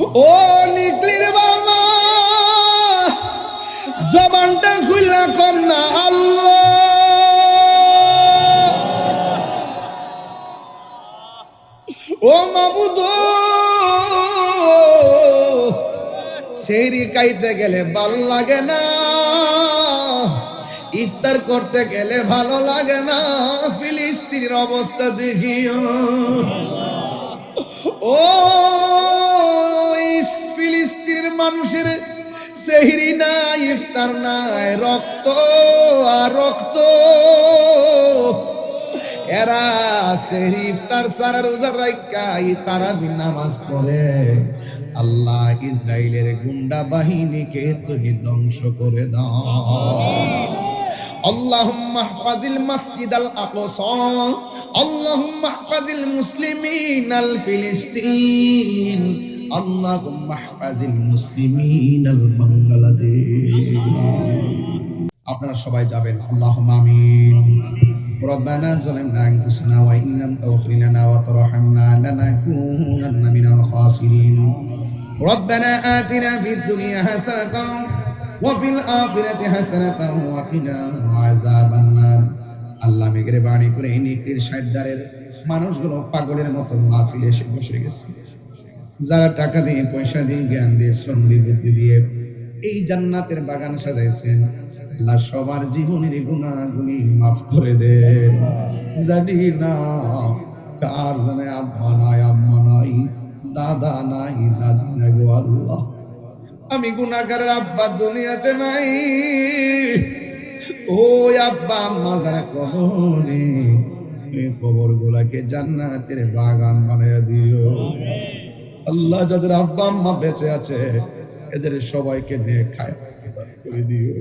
ও নিকলির বাবা, জবানটা খুললা কন্যা আল্লাহ। ও মাবুদ সেরি কাইতে গেলে ভালো লাগে না, ইফতার করতে গেলে ভালো লাগে না, ফিলিস্তিনের অবস্থা দেখিও। ও ইস ফিলিস্তিনের মানুষের সেহরি নাই ইফতার নাই রক্ত আর রক্ত এরা সেহরি ইফতার সারা রোজা রাইকা তারা নামাজ পড়ে আল্লাহ ইসরায়েলের গুন্ডা বাহিনীকে তুমি ধ্বংস করে দাও اللهم احفظ المسجد الأقصى اللهم احفظ المسلمين الفلسطين اللهم احفظ المسلمين البنغلاديش আপনারা সবাই যাবেন আল্লাহুম্মা আমিন ربنا ظلمنا انفسنا وان لم تغفر لنا وترحمنا لنكونن من الخاسرين ربنا آتنا في الدنيا حسنة وفي الآخرة حسنة وقنا عذاب النار আল্লাহ মেঘরে বাণী করে এই নিকলির সাইদারের মানুষগুলো পাগলের মতন মাহফিলে এসে বসে গেছে যারা টাকা দিয়ে, পয়সা দিয়ে, জ্ঞান দিয়ে, শ্রম দিয়ে, বুদ্ধি দিয়ে এই জান্নাতের বাগান সাজাইছেন, আল্লাহ সবার জীবনের গুণাগুলি মাফ করে দেন জানি না কার জানে আব্বা নাই, আম্মা নাই, দাদা নাই, দাদি নাই গো আল্লাহ। আমি গুনাহগারের আব্বা দুনিয়াতে নাই। ও আব্বা, আম্মা যারা কবরে, এই কবর গুলাকে জান্নাতের বাগান বানিয়ে দিও। আল্লাহ যাদের আব্বা আম্মা বেঁচে আছে, এদের সবাইকে নিয়ে খায় করে দিও।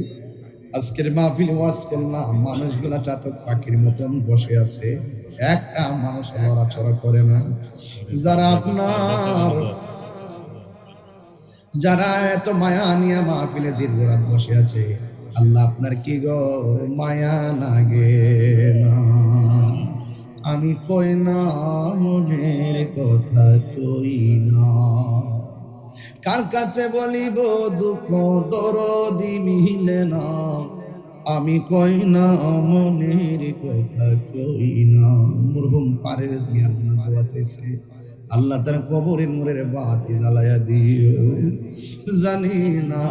আজকের মাহফিল ওয়াজ করলাম, মানুষগুলা চাতক পাখির মতন বসে আছে। একটা মানুষ লড়াচড়া করে না। যারা আপনার, যারা এত মায়া নিয়ে মাহফিলে দীর্ঘ রাত বসে আছে, আল্লাহ আপনার কি গো মায়া লাগে না? আমি কই না মনের কথা কই না? কার কাছে বলিব দুঃখ দরদি মিলে না? আমি কই না মনের কথা কই না? মরহুম পারে মিয়ার দোয়া হয়েছে আল্লাহ তার কবরের মোরের বাতি জ্বালায়া দিও। জানি না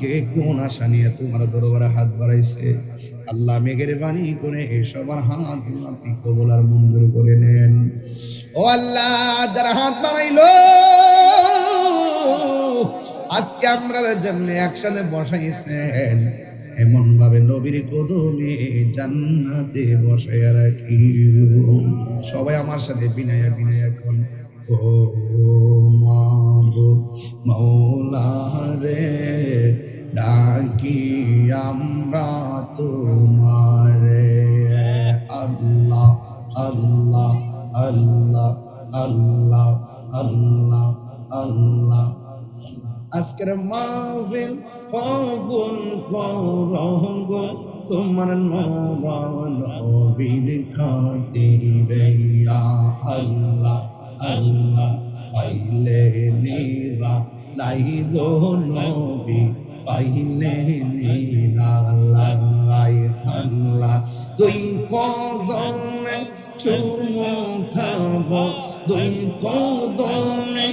কে কোন আশা নিয়ে তোমার দরবারে হাত বাড়াইছে। আল্লাহ মেঘের বাণী করে সবার হাত আপনি কবল আর মঞ্জুর করে নেন। ও আল্লাহ, যারা হাত বাড়াইলো, আজকে আমরা যেমনি একসাথে বসাইছেন এমন ভাবে নবীর কদমে জান্নাতে বসায় রাখি সবাই আমার সাথে বিনায়া বিনায়া কোন। ও মাবুদ মৌলা রে ডাকি আমরা তোমারে। আল্লাহ আল্লাহ আল্লাহ আল্লাহ আল্লাহ আল্লাহ। আজকের মাহবিল কবুল করঙ্গ তোমার নবীর খাতিরে। লাই গো নবী, পাইলে নিরা আল্লাহ। দুই কদমে চুমু খাব দুই কদমে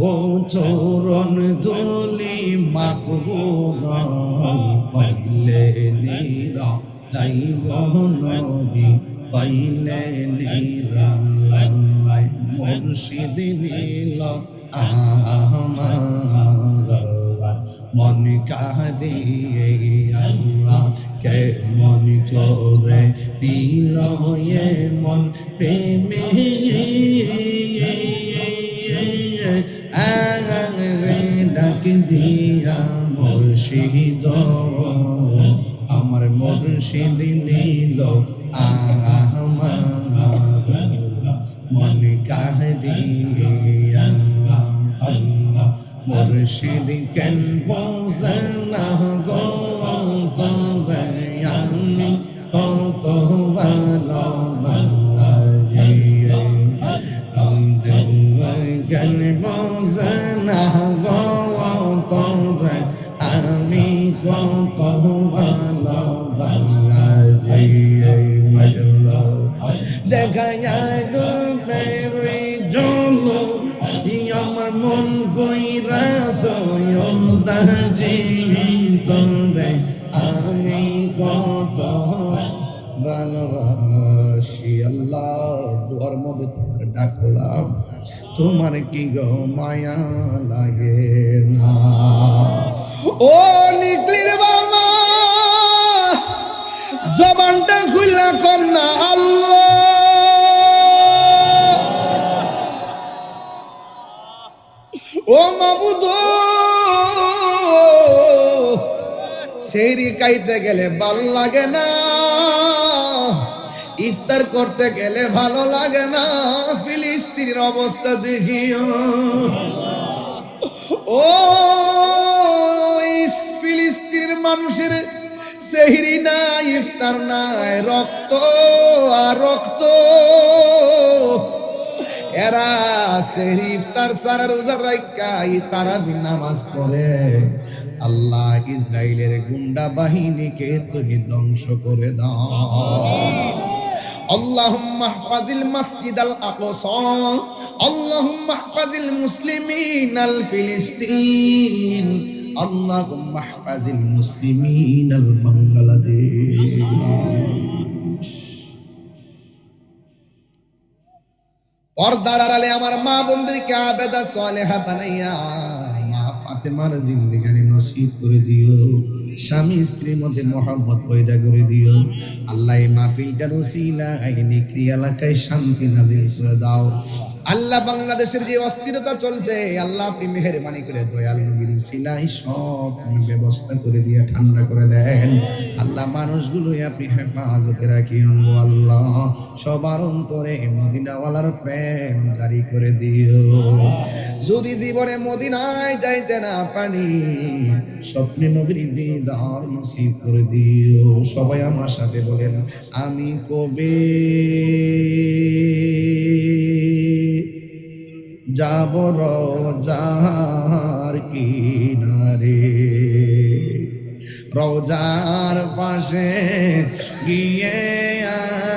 গোচরণ ধুলি মাকবো পাইলে নিরা লাই গনবি পাইলে নিরা মুর্শিদ নীল। মন কারে আল্লাহ, কে মন করে নীল মন প্রেমে রে ডাক দিয়া মুর্শিদ। আমার মুর্শিদ নীল বোঝনা গো তবে আমি কত ভালো বাংলা গণ বোঝে না গো তোরে আমি কত ভালোবাসি এই মজলো দেখা যায় রূপের জলো আমার মন আমি কত ভালোবাসি আল্লাহ দুয়ার মধ্যে তোমার ডাকলাম তোমার কি গো মায়া লাগে না ও নিকলির বাবা জবানটা খুললা কন্যা সেরি খাইতে গেলে ভালো লাগে না। ইফতার করতে গেলে ভালো লাগে না। ফিলিস্তিনের অবস্থা দেখিও। ও ফিলিস্তিনের মানুষের সেহরি না ইফতার নাই, রক্ত আর রক্ত। এরা সেহরি ইফতার সারা রোজা রাখা তারা নামাজ পড়ে আল্লাহ ইসরায়েলের গুন্ডা বাহিনীকে তুমি ধ্বংস করে দাও اللهم احفظ المسجد الأقصى اللهم احفظ المسلمين الفلسطين اللهم احفظ المسلمين البنغلاديش পর্দার আড়ালে আমার মা বোনদেরকে আবেদা সালেহা বানাইয়া, মা ফাতেমার জিন্দিগানি নসিব করে দিও, স্বামী স্ত্রীর মধ্যে মহব্বত পয়দা করে দিও। আল্লাহ মাহফিলটার ওসিলা এই নিকরি এলাকায় শান্তি নাজিল করে দাও। আল্লাহ বাংলাদেশের যে অস্থিরতা চলছে, আল্লাহ আপনি মেহরবানি করে দয়াল নবীর সিলাই সব ব্যবস্থা করে দিয়ে ঠান্ডা করে দেন। আল্লাহ মানুষগুলো আপনি হেফাজতে রাখিও আল্লাহ। সবার অন্তরে মদিনাওয়ালার প্রেম জারি করে দিও। যদি জীবনে মদিনায় যাইতে না পানি স্বপ্নে নবীর দিদার নসিব করে দিও। সবাই আমার সাথে বলেন, আমি কবে? যাব রোজার কিনারে। রোজার পাশে গিয়ে আমি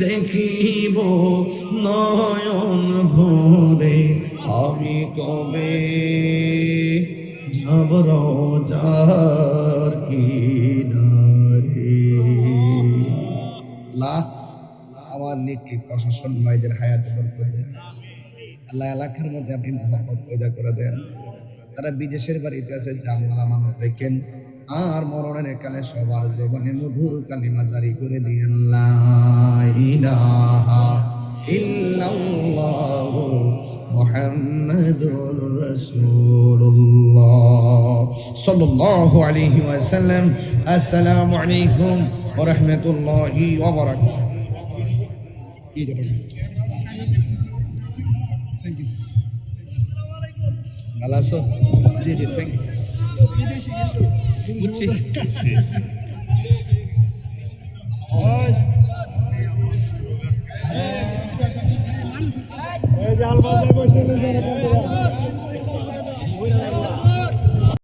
দেখিব নয়ন ভরে। আমি কবে যাব রোজার কিনারে? আল্লাহ, আমার নীতি প্রশাসন ভাইদের হায়াতে বরকত দেন। আল্লাহ এলাকার মধ্যে আপনি মোহাম্মদ পয়দা করে দেন। তারা বিদেশের বাড়িতে আছে, জানমাল আমানত রেখেন। আর মরণের কালে সবার জবানে মধুর কালিমা জারি করে দিয়েন লা ইলাহা ইল্লাল্লাহ মুহাম্মাদুর রাসূলুল্লাহ সাল্লাল্লাহু আলাইহি ওয়াসাল্লাম। আসসালামু আলাইকুম ওয়া রাহমাতুল্লাহি ওয়া বারাকাতুহু। ভালো আছো? জি জি থ্যাংক ইউ বুঝছি জাল বাজায় বসে